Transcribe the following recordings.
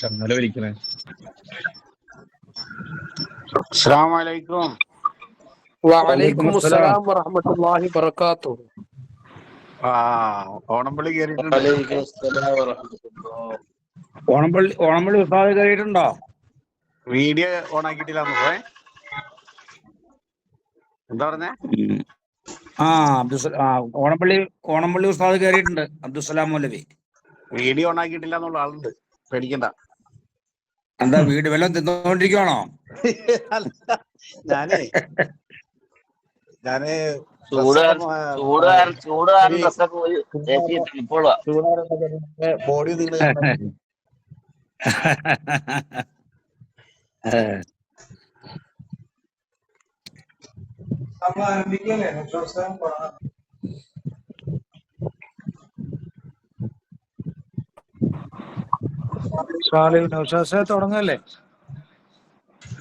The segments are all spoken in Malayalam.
ചങ്ങല അസ്സലാം വറഹ്മത്തുള്ളാഹി വബറകാതുഹു ആ ഓണംപള്ളി ഓണംപള്ളി ഓണംപള്ളി ഉസ്താദ് കയറിയിട്ടുണ്ടോ വീഡിയോ ഓൺ ആക്കിയിട്ടില്ല പോയെ? എന്താ പറഞ്ഞേ? ആ അബ്ദുസലാം ഓണംപള്ളി ഓണംപള്ളി ഉസ്താദ് കയറിയിട്ടുണ്ട് അബ്ദുസലാം മൗലവി. വീഡിയോ ഓൺ ആക്കിയിട്ടില്ല എന്നുള്ള ആളുണ്ട്. പേടിക്കണ്ട. എന്താ വീട് വല്ലതും തിന്നുകൊണ്ടിരിക്കുവാണോ ഞാനേ ഞാനേ ഞാൻ ചൂടുകാരൻ ബോഡി ഈ- ഡ്രസ്സൊക്കെ പോയി ഏസി ഇപ്പോഴാ ചൂടാറൊക്കെ ബോഡി നിങ്ങൾ സാലിഹ് നൗഷാദ് തുടങ്ങല്ലേ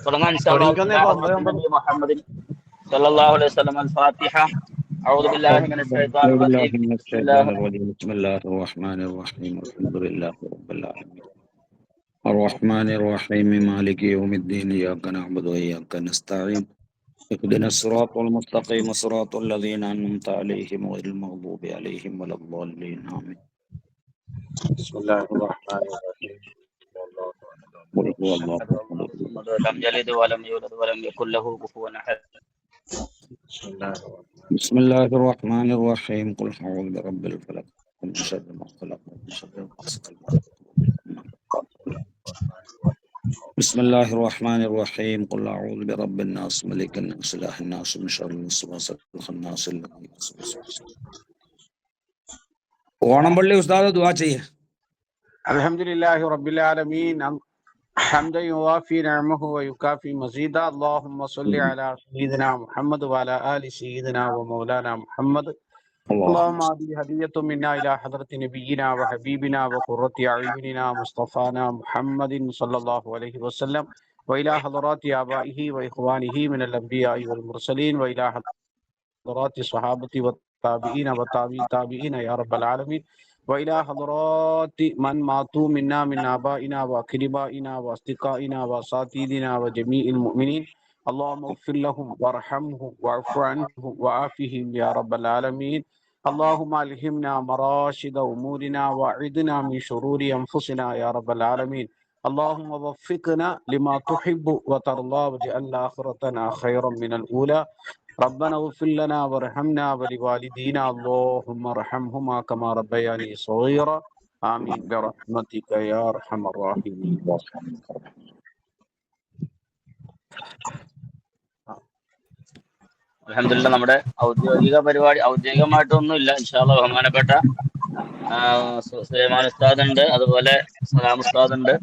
തുടങ്ങാൻ ഇൻഷാ അല്ലാഹ്. തുടങ്ങിക്കോന്നേ, ഇലാ ഒമ്പത് ഒമ്പത്. നബി മുഹമ്മദിൻ സല്ലല്ലാഹു അലൈഹി വസല്ലം الفاتحة أعوذ بالله من الشيطان أعوذ بالله الرجيم من بسم الشيطان الله الرجيم بسم الله الرحمن الرحيم الحمد لله رب العالمين الرحمن الرحيم مالك يوم الدين إياك نعبد وإياك نستعين اهدنا الصراط المستقيم صراط الذين أنعمت عليهم غير المغضوب عليهم ولا الضالين آمين بسم الله الرحمن الرحيم. قل هو الله لم يلد ولم يولد ولم يكن له كفوا أحد. بسم الله الرحمن الرحيم. قل أعوذ برب الفلق من شر ما خلق ومن شر غاسق إذا وقب. بسم الله الرحمن الرحيم. قل أعوذ برب الناس ملك الناس إله الناس من شر الوسواس الخناس الذي يوسوس في صدور. ഓണംപള്ളി ഉസ്താദ് ദുആ ചെയ്യേ الحمد لله رب العالمين حمدا يوافي نعمه ويكافي مزيدا اللهم صل على سيدنا محمد وعلى آل سيدنا ومولانا محمد اللهم هذه هدية منا إلى حضرة نبينا وحبيبنا وقرة أعيننا مصطفانا محمد صلى الله عليه وسلم وإلى حضرات آبائه وإخوانه من الأنبياء والمرسلين وإلى حضرات الصحابة والتابعين التابعين يا رب العالمين. وإلى حضرات من ماتوا منا من آبائنا وأقربائنا وأصدقائنا وأساتذتنا وجميع المؤمنين. اللهم اغفر لهم وارحمهم واعف عنهم وعافهم يا رب العالمين. اللهم ألهمنا مراشد أمورنا وأعذنا من شرور أنفسنا يا رب العالمين. اللهم وفقنا لما تحب وترضى واجعل آخرتنا خيرا من الأولى. ربنا اغفر لنا وارحمنا ولوالدينا اللهم ارحمهما كما ربياني صغيرا آمين برحمتك يا أرحم الراحمين അൽഹംദുലില്ലാ നമ്മുടെ ഔദ്യോഗിക പരിപാടി ഔദ്യോഗികമായിട്ടൊന്നും ഇല്ല ഇൻഷാല്ല ബഹുമാനപ്പെട്ട ആ, സു- സുലൈമാൻ ഉസ്താദ് ഉണ്ട് അതുപോലെ സലാം ഉസ്താദ് ഉണ്ട്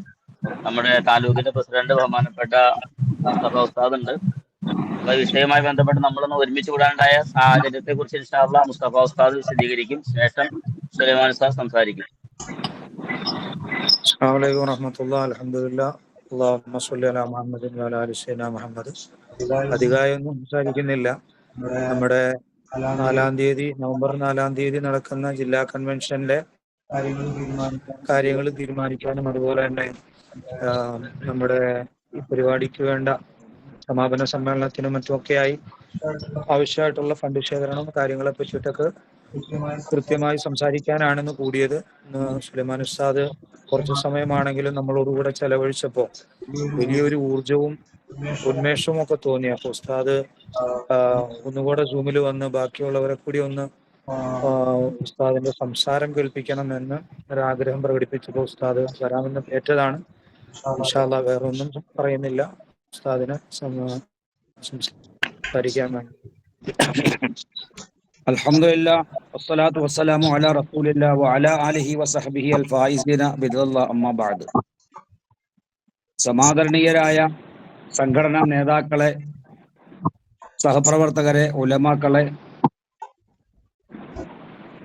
നമ്മുടെ താലൂക്കിന്റെ പ്രസിഡന്റ് ബഹുമാനപ്പെട്ട മുസ്തഫ ഉസ്താദ് ഉണ്ട് അപ്പൊ വിഷയവുമായി ബന്ധപ്പെട്ട് നമ്മളൊന്ന് ഒരുമിച്ച് കൂടാണ്ടായ സാഹചര്യത്തെ കുറിച്ച് ഇൻഷാള്ള മുസ്തഫ ഉസ്താദ് വിശദീകരിക്കും. ശേഷം സുലൈമാൻ ഉസ്താദ് സംസാരിക്കും. അല്ലാഹുമ്മ സ്വല്ലി അലാ ആലി മുഹമ്മദ്. സംസാരിക്കുന്നില്ല. നമ്മുടെ നാലാം തീയതി നവംബർ നാലാം തീയതി നടക്കുന്ന ജില്ലാ കൺവെൻഷന്റെ കാര്യങ്ങൾ തീരുമാനിക്കാനും അതുപോലെ തന്നെ നമ്മുടെ ഈ പരിപാടിക്ക് വേണ്ട സമാപന സമ്മേളനത്തിനും മറ്റുമൊക്കെയായി ആവശ്യമായിട്ടുള്ള ഫണ്ട് ശേഖരണം കാര്യങ്ങളെ പറ്റിയിട്ടൊക്കെ കൃത്യമായി സംസാരിക്കാനാണെന്ന് കൂടിയത് സുലൈമാൻ ഉസ്താദ്. കുറച്ച് സമയമാണെങ്കിലും നമ്മളോടുകൂടെ ചെലവഴിച്ചപ്പോ വലിയൊരു ഊർജവും ഉന്മേഷവും ഒക്കെ തോന്നി. അപ്പൊ ഉസ്താദ് ഒന്നുകൂടെ സൂമിൽ വന്ന് ബാക്കിയുള്ളവരെ കൂടി ഒന്ന് ഉസ്താദിന്റെ സംസാരം കേൾപ്പിക്കണം എന്ന് ഒരാഗ്രഹം പ്രകടിപ്പിച്ചപ്പോൾ ഉസ്താദ് വരാമെന്ന് ഏറ്റതാണ്. വേറെ ഒന്നും പറയുന്നില്ല. ഉസ്താദിന് സം- സംസാരിക്കാൻ വേണ്ടി الحمد لله والصلاة والسلام على رسول الله وعلى آله وصحبه الفائزين برضا الله أما بعد സമാദരണീയരായ സംഘടനാ നേതാക്കളെ സഹപ്രവർത്തകരെ ഉലമാക്കളെ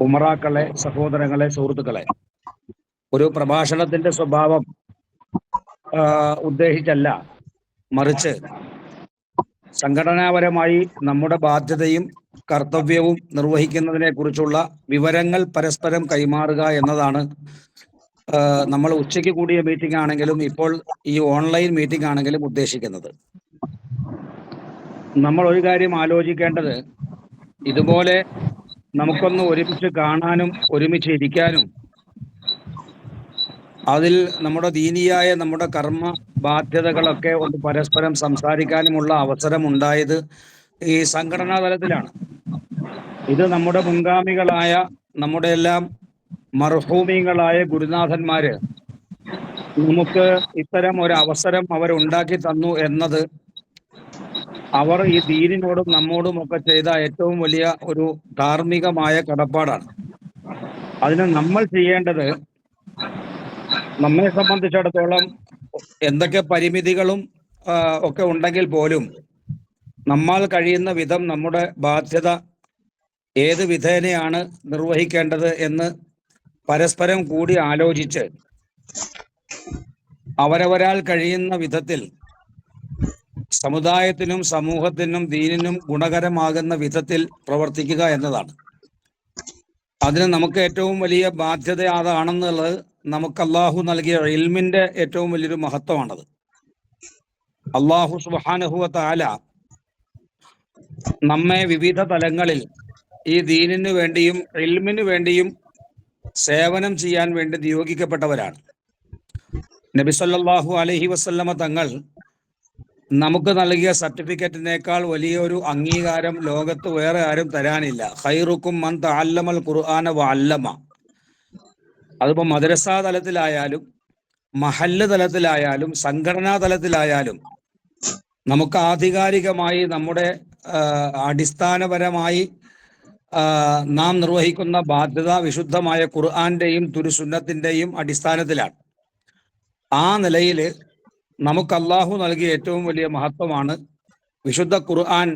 ഉമറാക്കളെ സഹോദരങ്ങളെ സുഹൃത്തുക്കളെ ഒരു പ്രഭാഷണത്തിന്റെ സ്വഭാവം ആ, ഉദ്ദേശിച്ചല്ല മറിച്ച് സംഘടനാപരമായി നമ്മുടെ ബാധ്യതയും കർത്തവ്യവും നിർവഹിക്കുന്നതിനെ കുറിച്ചുള്ള വിവരങ്ങൾ പരസ്പരം കൈമാറുക എന്നതാണ്. നമ്മൾ ഉച്ചയ്ക്ക് കൂടിയ മീറ്റിംഗ് ആണെങ്കിലും ഇപ്പോൾ ഈ ഓൺലൈൻ മീറ്റിംഗ് ആണെങ്കിലും ഉദ്ദേശിക്കുന്നത്. നമ്മൾ ഒരു കാര്യം ആലോചിക്കേണ്ടത് ഇതുപോലെ നമുക്കൊന്ന് ഒരുമിച്ച് കാണാനും ഒരുമിച്ച് ഇരിക്കാനും അതിൽ നമ്മുടെ ദീനിയായ നമ്മുടെ കർമ്മ ബാധ്യതകളൊക്കെ ഒന്ന് പരസ്പരം സംസാരിക്കാനുമുള്ള അവസരം ഉണ്ടായത് ഈ സംഘടനാ തലത്തിലാണ്. ഇത് നമ്മുടെ മുൻഗാമികളായ നമ്മുടെ എല്ലാം മർഹൂമികളായ ഗുരുനാഥന്മാര് നമുക്ക് ഇത്തരം ഒരു അവസരം അവരുണ്ടാക്കി തന്നു എന്നത് അവർ ഈ ദീനിനോടും നമ്മോടും ഒക്കെ ചെയ്ത ഏറ്റവും വലിയ ഒരു ധാർമ്മികമായ കടപ്പാടാണ്. അതിന് നമ്മൾ ചെയ്യേണ്ടത് നമ്മെ സംബന്ധിച്ചിടത്തോളം എന്തൊക്കെ പരിമിതികളും ഒക്കെ ഉണ്ടെങ്കിൽ പോലും നമ്മൾ കഴിയുന്ന വിധം നമ്മുടെ ബാധ്യത ഏത് വിധേനയാണ് നിർവഹിക്കേണ്ടത് എന്ന് പരസ്പരം കൂടി ആലോചിച്ച് അവരവരാൽ കഴിയുന്ന വിധത്തിൽ സമുദായത്തിനും സമൂഹത്തിനും ദീനിനും ഗുണകരമാകുന്ന വിധത്തിൽ പ്രവർത്തിക്കുക എന്നതാണ്. അതിന് നമുക്ക് ഏറ്റവും വലിയ ബാധ്യത അതാണെന്നുള്ളത് നമുക്ക് അള്ളാഹു നൽകിയ ഇൽമിന്റെ ഏറ്റവും വലിയൊരു മഹത്വമാണത്. അള്ളാഹു സുബാനഹുവ താല നമ്മെ വിവിധ തലങ്ങളിൽ ഈ ദീനിനു വേണ്ടിയും ഇൽമിനു വേണ്ടിയും സേവനം ചെയ്യാൻ വേണ്ടി നിയോഗിക്കപ്പെട്ടവരാണ്. നബിസല്ലാഹു അലഹി വസല്ലമ തങ്ങൾ നമുക്ക് നൽകിയ സർട്ടിഫിക്കറ്റിനേക്കാൾ വലിയൊരു അംഗീകാരം ലോകത്ത് വേറെ ആരും തരാനില്ല. ഖൈറുക്കും മൻ തഅല്ലമൽ ഖുർആന വ അതിപ്പോ മദ്രസാ തലത്തിലായാലും മഹല്ല് തലത്തിലായാലും സംഘടനാ തലത്തിലായാലും നമുക്ക് ആധികാരികമായി നമ്മുടെ അടിസ്ഥാനപരമായി നാം നിർവഹിക്കുന്ന ബാധ്യത വിശുദ്ധമായ ഖുർആാന്റെയും തുരുസുന്നത്തിന്റെയും അടിസ്ഥാനത്തിലാണ്. ആ നിലയിൽ നമുക്ക് അള്ളാഹു നൽകിയ ഏറ്റവും വലിയ മഹത്വമാണ് വിശുദ്ധ ഖുർആൻ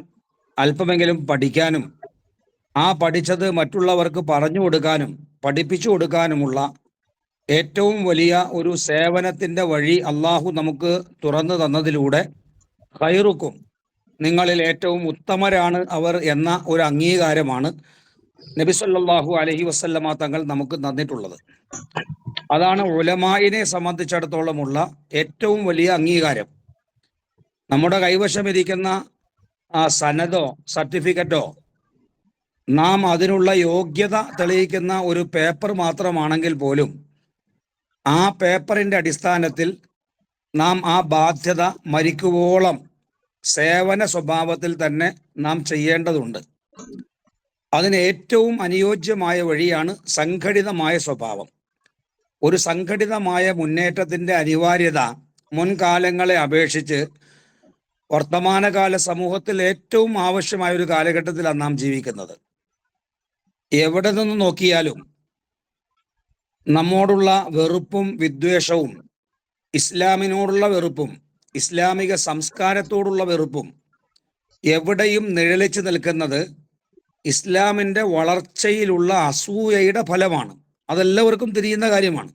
അല്പമെങ്കിലും പഠിക്കാനും ആ പഠിച്ചത് മറ്റുള്ളവർക്ക് പറഞ്ഞു കൊടുക്കാനും പഠിപ്പിച്ചു കൊടുക്കാനുമുള്ള ഏറ്റവും വലിയ ഒരു സേവനത്തിന്റെ വഴി അള്ളാഹു നമുക്ക് തുറന്നു തന്നതിലൂടെ ഖൈറുക്കും നിങ്ങളിൽ ഏറ്റവും ഉത്തമരാണ് അവർ എന്ന ഒരു അംഗീകാരമാണ് നബി സല്ലല്ലാഹു അലൈഹി വസല്ലമ തങ്ങൾ നമുക്ക് തന്നിട്ടുള്ളത്. അതാണ് ഉലമായിനെ സംബന്ധിച്ചിടത്തോളമുള്ള ഏറ്റവും വലിയ അംഗീകാരം. നമ്മുടെ കൈവശമിരിക്കുന്ന സനദോ സർട്ടിഫിക്കറ്റോ നാം അതിനുള്ള യോഗ്യത തെളിയിക്കുന്ന ഒരു പേപ്പർ മാത്രമാണെങ്കിൽ പോലും ആ പേപ്പറിന്റെ അടിസ്ഥാനത്തിൽ നാം ആ ബാധ്യത മരിക്കുവോളം സേവന സ്വഭാവത്തിൽ തന്നെ നാം ചെയ്യേണ്ടതുണ്ട്. അതിന് ഏറ്റവും അനുയോജ്യമായ വഴിയാണ് സംഘടിതമായ സ്വഭാവം. ഒരു സംഘടിതമായ മുന്നേറ്റത്തിന്റെ അനിവാര്യത മുൻകാലങ്ങളെ അപേക്ഷിച്ച് വർത്തമാനകാല സമൂഹത്തിൽ ഏറ്റവും ആവശ്യമായ ഒരു കാലഘട്ടത്തിലാണ് നാം ജീവിക്കുന്നത്. എവിടെ നിന്ന് നോക്കിയാലും നമ്മോടുള്ള വെറുപ്പും വിദ്വേഷവും ഇസ്ലാമിനോടുള്ള വെറുപ്പും ഇസ്ലാമിക സംസ്കാരത്തോടുള്ള വെറുപ്പും എവിടെയും നിഴലിച്ചു നിൽക്കുന്നത് ഇസ്ലാമിന്റെ വളർച്ചയിലുള്ള അസൂയയുടെ ഫലമാണ്. അതെല്ലാവർക്കും തിരിയുന്ന കാര്യമാണ്.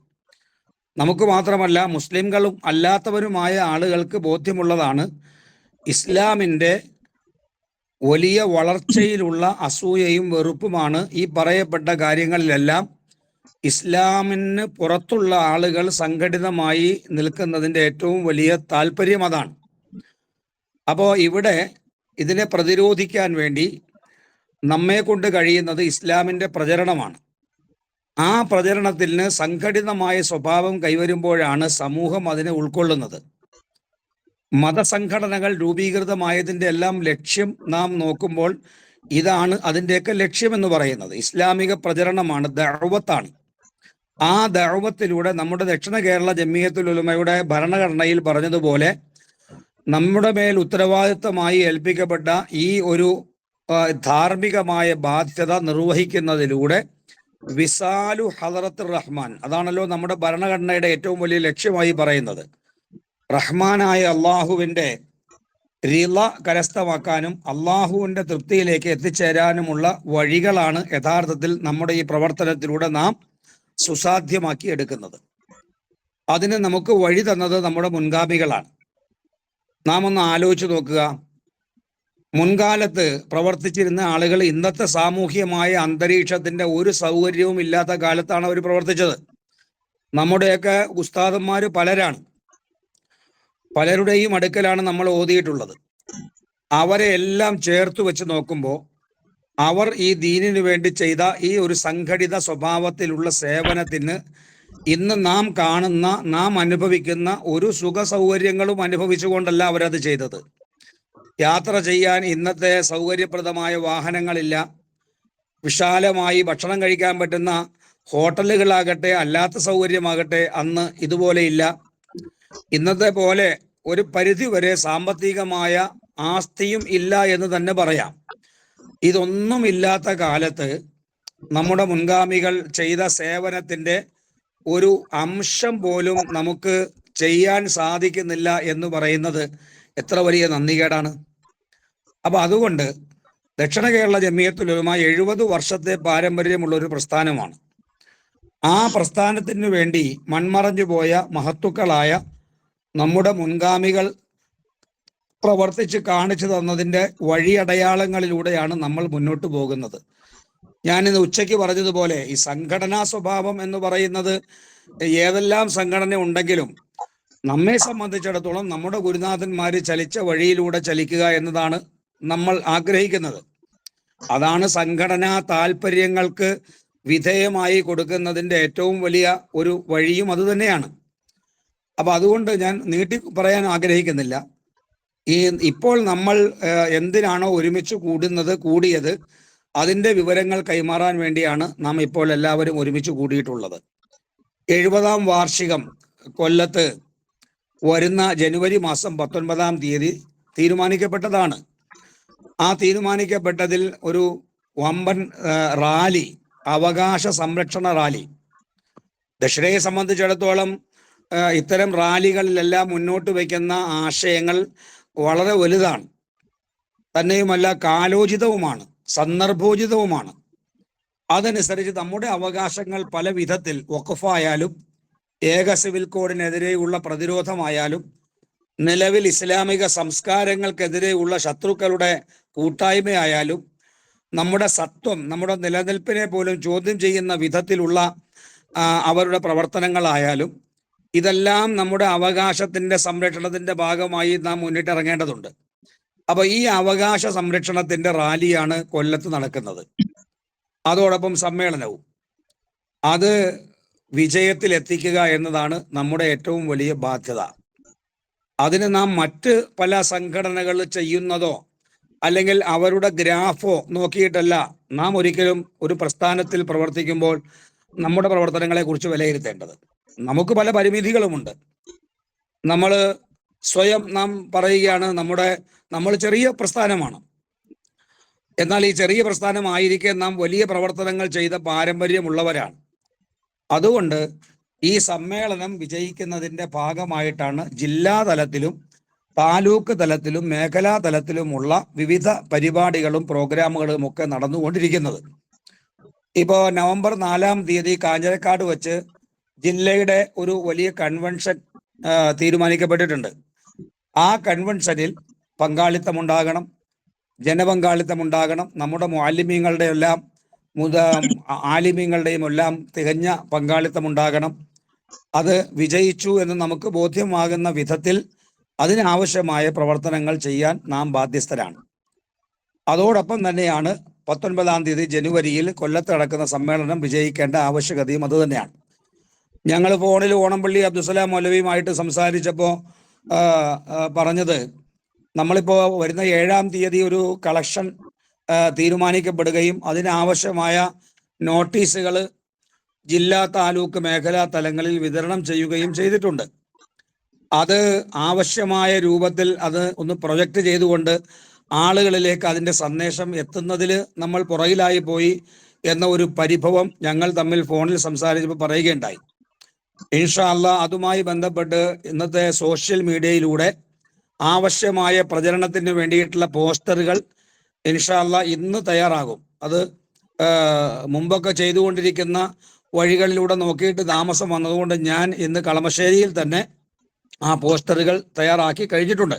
നമുക്ക് മാത്രമല്ല മുസ്ലിംകളും അല്ലാത്തവരുമായ ആളുകൾക്ക് ബോധ്യമുള്ളതാണ് ഇസ്ലാമിന്റെ വലിയ വളർച്ചയിലുള്ള അസൂയയും വെറുപ്പുമാണ് ഈ പറയപ്പെട്ട കാര്യങ്ങളിലെല്ലാം. ഇസ്ലാമിന് പുറത്തുള്ള ആളുകൾ സംഘടിതമായി നിൽക്കുന്നതിന്റെ ഏറ്റവും വലിയ താല്പര്യം അതാണ്. അപ്പോൾ ഇവിടെ ഇതിനെ പ്രതിരോധിക്കാൻ വേണ്ടി നമ്മെ കൊണ്ട് കഴിയുന്നത് ഇസ്ലാമിന്റെ പ്രചരണമാണ്. ആ പ്രചരണത്തിന് സംഘടിതമായ സ്വഭാവം കൈവരുമ്പോഴാണ് സമൂഹം അതിനെ ഉൾക്കൊള്ളുന്നത്. മതസംഘടനകൾ രൂപീകൃതമായതിന്റെ എല്ലാം ലക്ഷ്യം നാം നോക്കുമ്പോൾ ഇതാണ് അതിന്റെയൊക്കെ ലക്ഷ്യം എന്ന് പറയുന്നത്. ഇസ്ലാമിക പ്രചരണമാണ് ദഴവത്താണ് ആ ദഴവത്തിലൂടെ നമ്മുടെ ദക്ഷിണ കേരള ജമിയത്തുൽ ഉലമയുടെ ഭരണഘടനയിൽ പറഞ്ഞതുപോലെ നമ്മുടെ മേൽ ഉത്തരവാദിത്തമായി ഏൽപ്പിക്കപ്പെട്ട ഈ ഒരു ധാർമ്മികമായ ബാധ്യത നിർവഹിക്കുന്നതിലൂടെ വിസാലു ഹലറത്ത് റഹ്മാൻ അതാണല്ലോ നമ്മുടെ ഭരണഘടനയുടെ ഏറ്റവും വലിയ ലക്ഷ്യമായി പറയുന്നത്. റഹ്മാനായ അള്ളാഹുവിന്റെ റിള കരസ്ഥമാക്കാനും അള്ളാഹുവിന്റെ തൃപ്തിയിലേക്ക് എത്തിച്ചേരാനുമുള്ള വഴികളാണ് യഥാർത്ഥത്തിൽ നമ്മുടെ ഈ പ്രവർത്തനത്തിലൂടെ നാം സുസാധ്യമാക്കി എടുക്കുന്നത്. അതിന് നമുക്ക് വഴി തന്നത് നമ്മുടെ മുൻഗാമികളാണ്. നാം ഒന്ന് ആലോചിച്ച് നോക്കുക. മുൻകാലത്ത് പ്രവർത്തിച്ചിരുന്ന ആളുകൾ ഇന്നത്തെ സാമൂഹ്യമായ അന്തരീക്ഷത്തിന്റെ ഒരു സൗകര്യവും ഇല്ലാത്ത കാലത്താണ് അവർ പ്രവർത്തിച്ചത്. നമ്മുടെയൊക്കെ ഉസ്താദന്മാർ പലരാണ്. പലരുടെയും അടുക്കലാണ് നമ്മൾ ഓതിയിട്ടുള്ളത്. അവരെ എല്ലാം ചേർത്ത് വെച്ച് നോക്കുമ്പോൾ അവർ ഈ ദീനിനു വേണ്ടി ചെയ്ത ഈ ഒരു സംഘടിത സ്വഭാവത്തിലുള്ള സേവനത്തിന് ഇന്ന് നാം കാണുന്ന നാം അനുഭവിക്കുന്ന ഒരു സുഖ സൗകര്യങ്ങളും അനുഭവിച്ചുകൊണ്ടല്ല അവരത് ചെയ്തത്. യാത്ര ചെയ്യാൻ ഇന്നത്തെ സൗകര്യപ്രദമായ വാഹനങ്ങളില്ല. വിശാലമായി ഭക്ഷണം കഴിക്കാൻ പറ്റുന്ന ഹോട്ടലുകളാകട്ടെ അല്ലാത്ത സൗകര്യമാകട്ടെ അന്ന് ഇതുപോലെ ഇല്ല. ഇന്നത്തെ പോലെ ഒരു പരിധി വരെ സാമ്പത്തികമായ ആസ്തിയും ഇല്ല എന്ന് തന്നെ പറയാം. ഇതൊന്നും ഇല്ലാത്ത കാലത്ത് നമ്മുടെ മുൻഗാമികൾ ചെയ്ത സേവനത്തിന്റെ ഒരു അംശം പോലും നമുക്ക് ചെയ്യാൻ സാധിക്കുന്നില്ല എന്ന് പറയുന്നത് എത്ര വലിയ നന്ദികേടാണ്. അപ്പൊ അതുകൊണ്ട് ദക്ഷിണ കേരള ജമിയത്തുലമ എഴുപത് വർഷത്തെ പാരമ്പര്യമുള്ള ഒരു പ്രസ്ഥാനമാണ്. ആ പ്രസ്ഥാനത്തിനു വേണ്ടി മൺമറഞ്ഞു പോയ മഹത്തുക്കളായ നമ്മുടെ മുൻഗാമികൾ പ്രവർത്തിച്ച് കാണിച്ചു തന്നതിന്റെ വഴിയടയാളങ്ങളിലൂടെയാണ് നമ്മൾ മുന്നോട്ട് പോകുന്നത്. ഞാനിന്ന് ഉച്ചയ്ക്ക് പറഞ്ഞതുപോലെ ഈ സംഘടനാ സ്വഭാവം എന്ന് പറയുന്നത് ഏതെല്ലാം സംഘടന ഉണ്ടെങ്കിലും നമ്മെ സംബന്ധിച്ചിടത്തോളം നമ്മുടെ ഗുരുനാഥന്മാർ ചലിച്ച വഴിയിലൂടെ ചലിക്കുക എന്നതാണ് നമ്മൾ ആഗ്രഹിക്കുന്നത്. അതാണ് സംഘടനാ താല്പര്യങ്ങൾക്ക് വിധേയമായി കൊടുക്കുന്നതിന്റെ ഏറ്റവും വലിയ ഒരു വഴിയും അത് തന്നെയാണ്. അപ്പൊ അതുകൊണ്ട് ഞാൻ നീട്ടി പറയാൻ ആഗ്രഹിക്കുന്നില്ല. ഈ ഇപ്പോൾ നമ്മൾ എന്തിനാണോ ഒരുമിച്ച് കൂടുന്നത് കൂടിയത് അതിന്റെ വിവരങ്ങൾ കൈമാറാൻ വേണ്ടിയാണ് നാം ഇപ്പോൾ എല്ലാവരും ഒരുമിച്ച് കൂടിയിട്ടുള്ളത്. എഴുപതാം വാർഷികം കൊല്ലത്ത് വരുന്ന ജനുവരി മാസം പത്തൊൻപതാം തീയതി തീരുമാനിക്കപ്പെട്ടതാണ്. ആ തീരുമാനിക്കപ്പെട്ടതിൽ ഒരു വമ്പൻ റാലി അവകാശ സംരക്ഷണ റാലി. ദക്ഷിണയെ സംബന്ധിച്ചിടത്തോളം ഇത്തരം റാലികളിലെല്ലാം മുന്നോട്ട് വയ്ക്കുന്ന ആശയങ്ങൾ വളരെ വലുതാണ്. തന്നെയുമല്ല കാലോചിതവുമാണ് സന്ദർഭോചിതവുമാണ്. അതനുസരിച്ച് നമ്മുടെ അവകാശങ്ങൾ പല വിധത്തിൽ വഖഫായാലും ഏക സിവിൽ കോഡിനെതിരെയുള്ള പ്രതിരോധമായാലും നിലവിൽ ഇസ്ലാമിക സംസ്കാരങ്ങൾക്കെതിരെയുള്ള ശത്രുക്കളുടെ കൂട്ടായ്മയായാലും നമ്മുടെ സത്വം നമ്മുടെ നിലനിൽപ്പിനെ പോലും ചോദ്യം ചെയ്യുന്ന വിധത്തിലുള്ള അവരുടെ പ്രവർത്തനങ്ങളായാലും ഇതെല്ലാം നമ്മുടെ അവകാശത്തിന്റെ സംരക്ഷണത്തിന്റെ ഭാഗമായി നാം മുന്നിട്ടിറങ്ങേണ്ടതുണ്ട്. അപ്പൊ ഈ അവകാശ സംരക്ഷണത്തിന്റെ റാലിയാണ് കൊല്ലത്ത് നടക്കുന്നത്. അതോടൊപ്പം സമ്മേളനവും. അത് വിജയത്തിൽ എത്തിക്കുക എന്നതാണ് നമ്മുടെ ഏറ്റവും വലിയ ബാധ്യത. അതിന് നാം മറ്റ് പല സംഘടനകൾ ചെയ്യുന്നതോ അല്ലെങ്കിൽ അവരുടെ ഗ്രാഫോ നോക്കിയിട്ടല്ല നാം ഒരിക്കലും ഒരു പ്രസ്ഥാനത്തിൽ പ്രവർത്തിക്കുമ്പോൾ നമ്മുടെ പ്രവർത്തനങ്ങളെ കുറിച്ച് വിലയിരുത്തേണ്ടത്. നമുക്ക് പല പരിമിതികളുമുണ്ട്. നമ്മൾ സ്വയം നാം പറയുകയാണ് നമ്മുടെ നമ്മൾ ചെറിയ പ്രസ്ഥാനമാണ്. എന്നാൽ ഈ ചെറിയ പ്രസ്ഥാനമായിരിക്കെ നാം വലിയ പ്രവർത്തനങ്ങൾ ചെയ്ത പാരമ്പര്യമുള്ളവരാണ്. അതുകൊണ്ട് ഈ സമ്മേളനം വിജയിക്കുന്നതിന്റെ ഭാഗമായിട്ടാണ് ജില്ലാ തലത്തിലും താലൂക്ക് തലത്തിലും മേഖലാ തലത്തിലുമുള്ള വിവിധ പരിപാടികളും പ്രോഗ്രാമുകളും ഒക്കെ നടന്നുകൊണ്ടിരിക്കുന്നത്. ഇപ്പോൾ നവംബർ നാലാം തീയതി കാഞ്ഞിരക്കാട് വെച്ച് ജില്ലയുടെ ഒരു വലിയ കൺവെൻഷൻ തീരുമാനിക്കപ്പെട്ടിട്ടുണ്ട്. ആ കൺവെൻഷനിൽ പങ്കാളിത്തം ഉണ്ടാകണം ജനപങ്കാളിത്തം ഉണ്ടാകണം നമ്മുടെ മാലിന്യങ്ങളുടെ എല്ലാം മുത ആലിമ്യങ്ങളുടെയും എല്ലാം തികഞ്ഞ പങ്കാളിത്തം ഉണ്ടാകണം അത് വിജയിച്ചു എന്ന് നമുക്ക് ബോധ്യമാകുന്ന വിധത്തിൽ അതിനാവശ്യമായ പ്രവർത്തനങ്ങൾ ചെയ്യാൻ നാം ബാധ്യസ്ഥരാണ്. അതോടൊപ്പം തന്നെയാണ് പത്തൊൻപതാം തീയതി ജനുവരിയിൽ കൊല്ലത്ത് നടക്കുന്ന സമ്മേളനം വിജയിക്കേണ്ട ആവശ്യകതയും അത് തന്നെയാണ് ഞങ്ങൾ ഫോണിൽ ഓണംപള്ളി അബ്ദുസലാം മൗലവിയുമായിട്ട് സംസാരിച്ചപ്പോൾ പറഞ്ഞത് നമ്മളിപ്പോൾ വരുന്ന ഏഴാം തീയതി ഒരു കളക്ഷൻ തീരുമാനിക്കപ്പെടുകയും അതിനാവശ്യമായ നോട്ടീസുകൾ ജില്ലാ താലൂക്ക് മേഖലാ തലങ്ങളിൽ വിതരണം ചെയ്യുകയും ചെയ്തിട്ടുണ്ട്. അത് ആവശ്യമായ രൂപത്തിൽ അത് ഒന്ന് പ്രൊജക്റ്റ് ചെയ്തുകൊണ്ട് ആളുകളിലേക്ക് അതിന്റെ സന്ദേശം എത്തുന്നതിൽ നമ്മൾ പുറകിലായി പോയി എന്ന ഒരു പരിഭവം ഞങ്ങൾ തമ്മിൽ ഫോണിൽ സംസാരിച്ചപ്പോൾ പറയുകയുണ്ടായി. ഇൻഷാ അല്ലാ അതുമായി ബന്ധപ്പെട്ട് ഇന്നത്തെ സോഷ്യൽ മീഡിയയിലൂടെ ആവശ്യമായ പ്രചരണത്തിന് വേണ്ടിയിട്ടുള്ള പോസ്റ്ററുകൾ ഇൻഷാല്ല ഇന്ന് തയ്യാറാകും. അത് മുമ്പൊക്കെ ചെയ്തുകൊണ്ടിരിക്കുന്ന വഴികളിലൂടെ നോക്കിയിട്ട് താമസം വന്നതുകൊണ്ട് ഞാൻ ഇന്ന് കളമശ്ശേരിയിൽ തന്നെ ആ പോസ്റ്ററുകൾ തയ്യാറാക്കി കഴിഞ്ഞിട്ടുണ്ട്.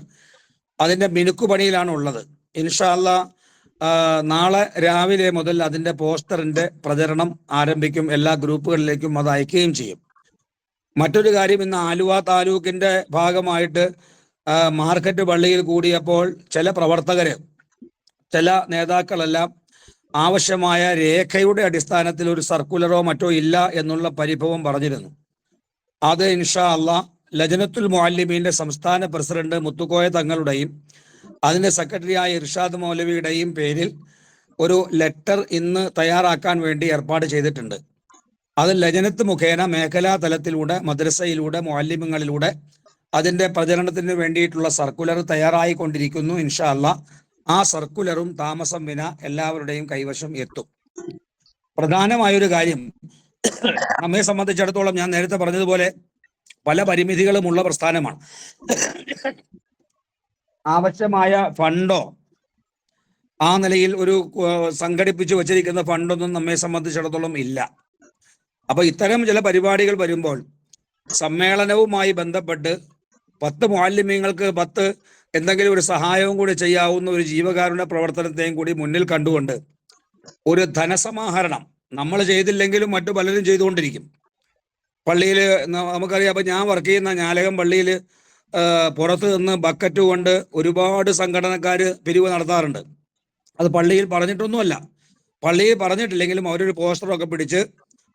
അതിന്റെ മിനുക്കുപണിയിലാണ് ഉള്ളത് ഇൻഷാല്ല നാളെ രാവിലെ മുതൽ അതിന്റെ പോസ്റ്ററിന്റെ പ്രചരണം ആരംഭിക്കും. എല്ലാ ഗ്രൂപ്പുകളിലേക്കും അത് അയക്കുകയും ചെയ്യും. മറ്റൊരു കാര്യം ഇന്ന് ആലുവ താലൂക്കിന്റെ ഭാഗമായിട്ട് മാർക്കറ്റ് പള്ളിയിൽ കൂടിയപ്പോൾ ചില പ്രവർത്തകര് ചില നേതാക്കളെല്ലാം ആവശ്യമായ രേഖയുടെ അടിസ്ഥാനത്തിൽ ഒരു സർക്കുലറോ മറ്റോ ഇല്ല എന്നുള്ള പരിഭവം പറഞ്ഞിരുന്നു. അത് ഇൻഷാ അല്ല ലജനത്തുൽ മുഅല്ലിമീന്റെ സംസ്ഥാന പ്രസിഡന്റ് മുത്തുക്കോയ തങ്ങളുടെയും അതിന്റെ സെക്രട്ടറിയായ ഇർഷാദ് മൗലവിയുടെയും പേരിൽ ഒരു ലെറ്റർ ഇന്ന് തയ്യാറാക്കാൻ വേണ്ടി ഏർപ്പാട് ചെയ്തിട്ടുണ്ട്. അത് ലജനത്ത് മുഖേന മേഖലാ തലത്തിലൂടെ മദ്രസയിലൂടെ മാലിന്യങ്ങളിലൂടെ അതിന്റെ പ്രചരണത്തിന് വേണ്ടിയിട്ടുള്ള സർക്കുലർ തയ്യാറായിക്കൊണ്ടിരിക്കുന്നു ഇൻഷാ അള്ളാ ആ സർക്കുലറും താമസം വിന എല്ലാവരുടെയും കൈവശം എത്തും. പ്രധാനമായൊരു കാര്യം നമ്മെ സംബന്ധിച്ചിടത്തോളം ഞാൻ നേരത്തെ പറഞ്ഞതുപോലെ പല പരിമിതികളുമുള്ള പ്രസ്ഥാനമാണ്. ആവശ്യമായ ഫണ്ടോ ആ നിലയിൽ ഒരു സംഘടിപ്പിച്ചു വച്ചിരിക്കുന്ന ഫണ്ടൊന്നും നമ്മെ സംബന്ധിച്ചിടത്തോളം ഇല്ല. അപ്പൊ ഇത്തരം ചില പരിപാടികൾ വരുമ്പോൾ സമ്മേളനവുമായി ബന്ധപ്പെട്ട് പത്ത് മാലിന്യങ്ങൾക്ക് പത്ത് എന്തെങ്കിലും ഒരു സഹായവും കൂടി ചെയ്യാവുന്ന ഒരു ജീവകാരുണ്യ പ്രവർത്തനത്തെയും കൂടി മുന്നിൽ കണ്ടുകൊണ്ട് ഒരു ധനസമാഹരണം നമ്മൾ ചെയ്തില്ലെങ്കിലും മറ്റു പലരും ചെയ്തുകൊണ്ടിരിക്കും. പള്ളിയിൽ നമുക്കറിയാം. അപ്പൊ ഞാൻ വർക്ക് ചെയ്യുന്ന ഞാലകം പള്ളിയിൽ പുറത്ത് നിന്ന് ബക്കറ്റ് കൊണ്ട് ഒരുപാട് സംഘടനക്കാര് പിരിവ് നടത്താറുണ്ട്. അത് പള്ളിയിൽ പറഞ്ഞിട്ടൊന്നുമല്ല. പള്ളിയിൽ പറഞ്ഞിട്ടില്ലെങ്കിലും അവരൊരു പോസ്റ്ററൊക്കെ പിടിച്ച്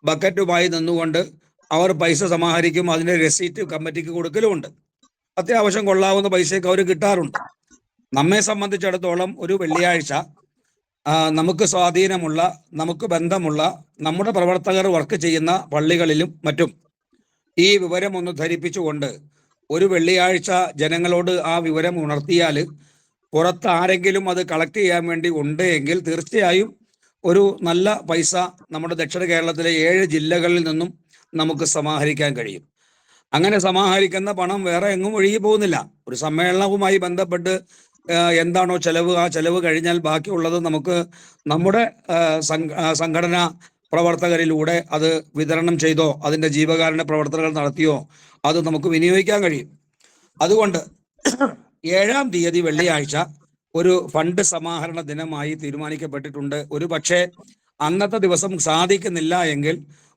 ബക്കറ്റുമായി നിന്നുകൊണ്ട് അവർ പൈസ സമാഹരിക്കും അതിന്റെ രസീറ്റ് കമ്മിറ്റിക്ക് കൊടുക്കലുമുണ്ട്. അത്യാവശ്യം കൊള്ളാവുന്ന പൈസയൊക്കെ അവർ കിട്ടാറുണ്ട്. നമ്മെ സംബന്ധിച്ചിടത്തോളം ഒരു വെള്ളിയാഴ്ച നമുക്ക് സ്വാധീനമുള്ള നമുക്ക് ബന്ധമുള്ള നമ്മുടെ പ്രവർത്തകർ വർക്ക് ചെയ്യുന്ന പള്ളികളിലും മറ്റും ഈ വിവരം ഒന്ന് ധരിപ്പിച്ചുകൊണ്ട് ഒരു വെള്ളിയാഴ്ച ജനങ്ങളോട് ആ വിവരം ഉണർത്തിയാൽ പുറത്ത് ആരെങ്കിലും അത് കളക്ട് ചെയ്യാൻ വേണ്ടി ഉണ്ട് എങ്കിൽ തീർച്ചയായും ഒരു നല്ല പൈസ നമ്മുടെ ദക്ഷിണ കേരളത്തിലെ ഏഴ് ജില്ലകളിൽ നിന്നും നമുക്ക് സമാഹരിക്കാൻ കഴിയും. അങ്ങനെ സമാഹരിക്കുന്ന പണം വേറെ എങ്ങും ഒഴുകി പോകുന്നില്ല. ഒരു സമ്മേളനവുമായി ബന്ധപ്പെട്ട് എന്താണോ ചെലവ് ആ ചെലവ് കഴിഞ്ഞാൽ ബാക്കിയുള്ളത് നമുക്ക് നമ്മുടെ സംഘടന സംഘ- സംഘടനാ പ്രവർത്തകരിലൂടെ അത് വിതരണം ചെയ്തോ അതിന്റെ ജീവകാരുണ്യ പ്രവർത്തനങ്ങൾ നടത്തിയോ അത് നമുക്ക് വിനിയോഗിക്കാൻ കഴിയും. അതുകൊണ്ട് ഏഴാം തീയതി വെള്ളിയാഴ്ച ഒരു ഫണ്ട് സമാഹരണ ദിനമായി തീരുമാനിക്കപ്പെട്ടിട്ടുണ്ട്. ഒരു പക്ഷേ അന്നത്തെ ദിവസം സാധിക്കുന്നില്ല എങ്കിൽ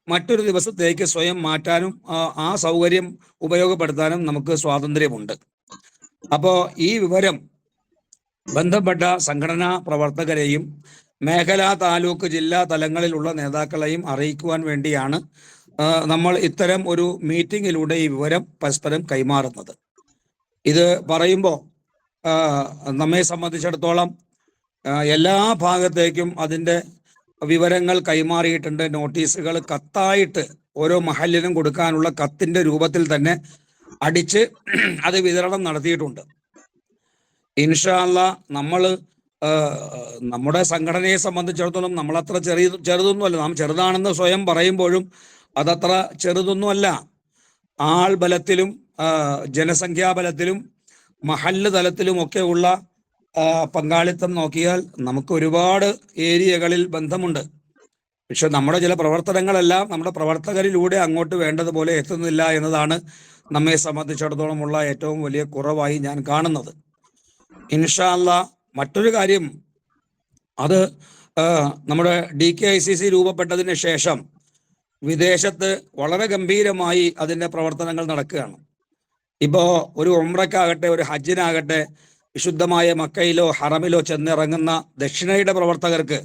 മറ്റൊരു ദിവസത്തേക്ക് സ്വയം മാറ്റാനും ആ, സൗകര്യം ഉപയോഗപ്പെടുത്താനും നമുക്ക് സ്വാതന്ത്ര്യമുണ്ട്. അപ്പോ ഈ വിവരം ബന്ധപ്പെട്ട സംഘടനാ പ്രവർത്തകരെയും മേഖലാ താലൂക്ക് ജില്ലാ തലങ്ങളിലുള്ള നേതാക്കളെയും അറിയിക്കുവാൻ വേണ്ടിയാണ് നമ്മൾ ഇത്തരം ഒരു മീറ്റിംഗിലൂടെ ഈ വിവരം പരസ്പരം കൈമാറുന്നത്. ഇത് പറയുമ്പോൾ നമ്മെ സംബന്ധിച്ചിടത്തോളം എല്ലാ ഭാഗത്തേക്കും അതിന്റെ വിവരങ്ങൾ കൈമാറിയിട്ടുണ്ട്. നോട്ടീസുകൾ കത്തായിട്ട് ഓരോ മഹലിനും കൊടുക്കാനുള്ള കത്തിന്റെ രൂപത്തിൽ തന്നെ അടിച്ച് അത് വിതരണം നടത്തിയിട്ടുണ്ട്. ഇൻഷാല്ല നമ്മൾ നമ്മുടെ സംഘടനയെ സംബന്ധിച്ചിടത്തോളം നമ്മളത്ര ചെറിയ ചെറുതൊന്നുമല്ല. നാം ചെറുതാണെന്ന് സ്വയം പറയുമ്പോഴും അതത്ര ചെറുതൊന്നുമല്ല. ആൾ ബലത്തിലും ജനസംഖ്യാബലത്തിലും മഹല്ല് തലത്തിലുമൊക്കെ ഉള്ള പങ്കാളിത്തം നോക്കിയാൽ നമുക്ക് ഒരുപാട് ഏരിയകളിൽ ബന്ധമുണ്ട്. പക്ഷെ നമ്മുടെ ചില പ്രവർത്തനങ്ങളെല്ലാം നമ്മുടെ പ്രവർത്തകരിലൂടെ അങ്ങോട്ട് വേണ്ടതുപോലെ എത്തുന്നില്ല എന്നതാണ് നമ്മെ സംബന്ധിച്ചിടത്തോളമുള്ള ഏറ്റവും വലിയ കുറവായി ഞാൻ കാണുന്നത്. ഇൻഷാല്ല മറ്റൊരു കാര്യം അത് നമ്മുടെ D K I C C രൂപപ്പെട്ടതിന് ശേഷം വിദേശത്ത് വളരെ ഗംഭീരമായി അതിന്റെ പ്രവർത്തനങ്ങൾ നടക്കുകയാണ്. ഇപ്പോ ഒരു ഉമ്രക്കാകട്ടെ ഒരു ഹജ്ജിനാകട്ടെ വിശുദ്ധമായ മക്കയിലോ ഹറമിലോ ചെന്നിറങ്ങുന്ന ദക്ഷിണയുടെ പ്രവർത്തകർക്ക്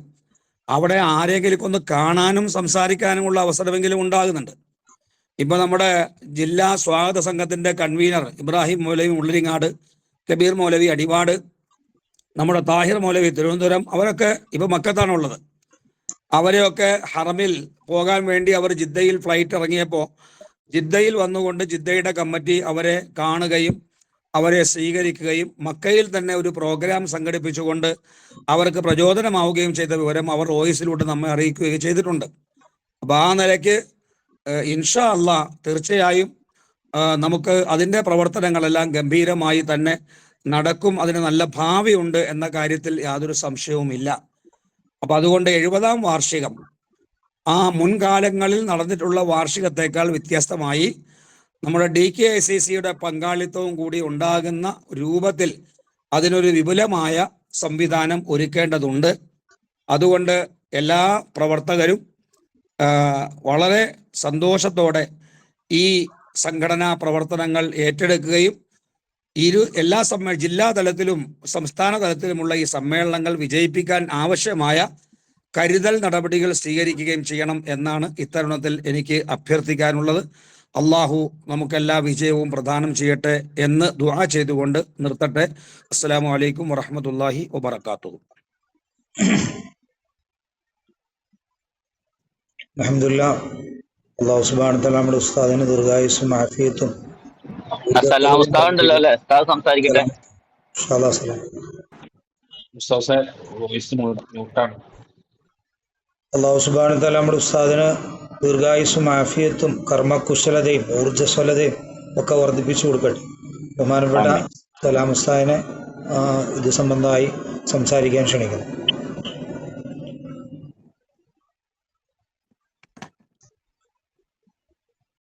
അവിടെ ആരെങ്കിലും ഒന്ന് കാണാനും സംസാരിക്കാനുമുള്ള അവസരമെങ്കിലും ഉണ്ടാകുന്നുണ്ട്. ഇപ്പൊ നമ്മുടെ ജില്ലാ സ്വാഗത സംഘത്തിന്റെ കൺവീനർ ഇബ്രാഹിം മൗലവി ഉള്ളിരിങ്ങാട് കബീർ മൗലവി അടിവാട് നമ്മുടെ താഹിർ മൗലവി തിരുവനന്തപുരം അവരൊക്കെ ഇപ്പൊ മക്കത്താണുള്ളത്. അവരെയൊക്കെ ഹറമിൽ പോകാൻ വേണ്ടി അവർ ജിദ്ദയിൽ ഫ്ലൈറ്റ് ഇറങ്ങിയപ്പോൾ ജിദ്ദയിൽ വന്നുകൊണ്ട് ജിദ്ദയുടെ കമ്മിറ്റി അവരെ കാണുകയും അവരെ സ്വീകരിക്കുകയും മക്കയിൽ തന്നെ ഒരു പ്രോഗ്രാം സംഘടിപ്പിച്ചുകൊണ്ട് അവർക്ക് പ്രചോദനമാവുകയും ചെയ്ത വിവരം അവർ വോയിസിലൂടെ നമ്മെ അറിയിക്കുകയും ചെയ്തിട്ടുണ്ട്. അപ്പൊ ആ നിലയ്ക്ക് ഇൻഷാ അള്ളാ തീർച്ചയായും നമുക്ക് അതിന്റെ പ്രവർത്തനങ്ങളെല്ലാം ഗംഭീരമായി തന്നെ നടക്കും. അതിന് നല്ല ഭാവിയുണ്ട് എന്ന കാര്യത്തിൽ യാതൊരു സംശയവുമില്ല. അപ്പൊ അതുകൊണ്ട് എഴുപതാം വാർഷികം ആ മുൻകാലങ്ങളിൽ നടന്നിട്ടുള്ള വാർഷികത്തേക്കാൾ വ്യത്യസ്തമായി നമ്മുടെ ഡി കെ ഐ സി സിയുടെ പങ്കാളിത്തവും കൂടി ഉണ്ടാകുന്ന രൂപത്തിൽ അതിനൊരു വിപുലമായ സംവിധാനം ഒരുക്കേണ്ടതുണ്ട്. അതുകൊണ്ട് എല്ലാ പ്രവർത്തകരും വളരെ സന്തോഷത്തോടെ ഈ സംഘടനാ പ്രവർത്തനങ്ങൾ ഏറ്റെടുക്കുകയും ഇരു എല്ലാ സമ്മേ ജില്ലാ തലത്തിലും സംസ്ഥാന തലത്തിലുമുള്ള ഈ സമ്മേളനങ്ങൾ വിജയിപ്പിക്കാൻ ആവശ്യമായ കരുതൽ നടപടികൾ സ്വീകരിക്കുകയും ചെയ്യണം എന്നാണ് ഇത്തരുണത്തിൽ എനിക്ക് അഭ്യർത്ഥിക്കാനുള്ളത്. അള്ളാഹു നമുക്കെല്ലാ വിജയവും പ്രദാനം ചെയ്യട്ടെ എന്ന് ദുആ ചെയ്തുകൊണ്ട് നിർത്തട്ടെ. അസ്സലാമു അലൈക്കും അലഹമില്ല അള്ളാഹു സുബാന തല നമ്മുടെ ഉസ്താദിന് ദീർഘായുസും ആഫിയത്തും. സംസാരിക്കട്ടെ. അള്ളാഹു സുബാന തല നമ്മുടെ ഉസ്താദിന് ദീർഘായുസും ആഫിയത്തും കർമ്മകുശലതയും ഊർജസ്വലതയും ഒക്കെ വർദ്ധിപ്പിച്ചു കൊടുക്കട്ടെ. ബഹുമാനപ്പെട്ട കലാം ഉസ്താദിനെ ഇത് സംബന്ധമായി സംസാരിക്കാൻ ക്ഷണിക്കുന്നു.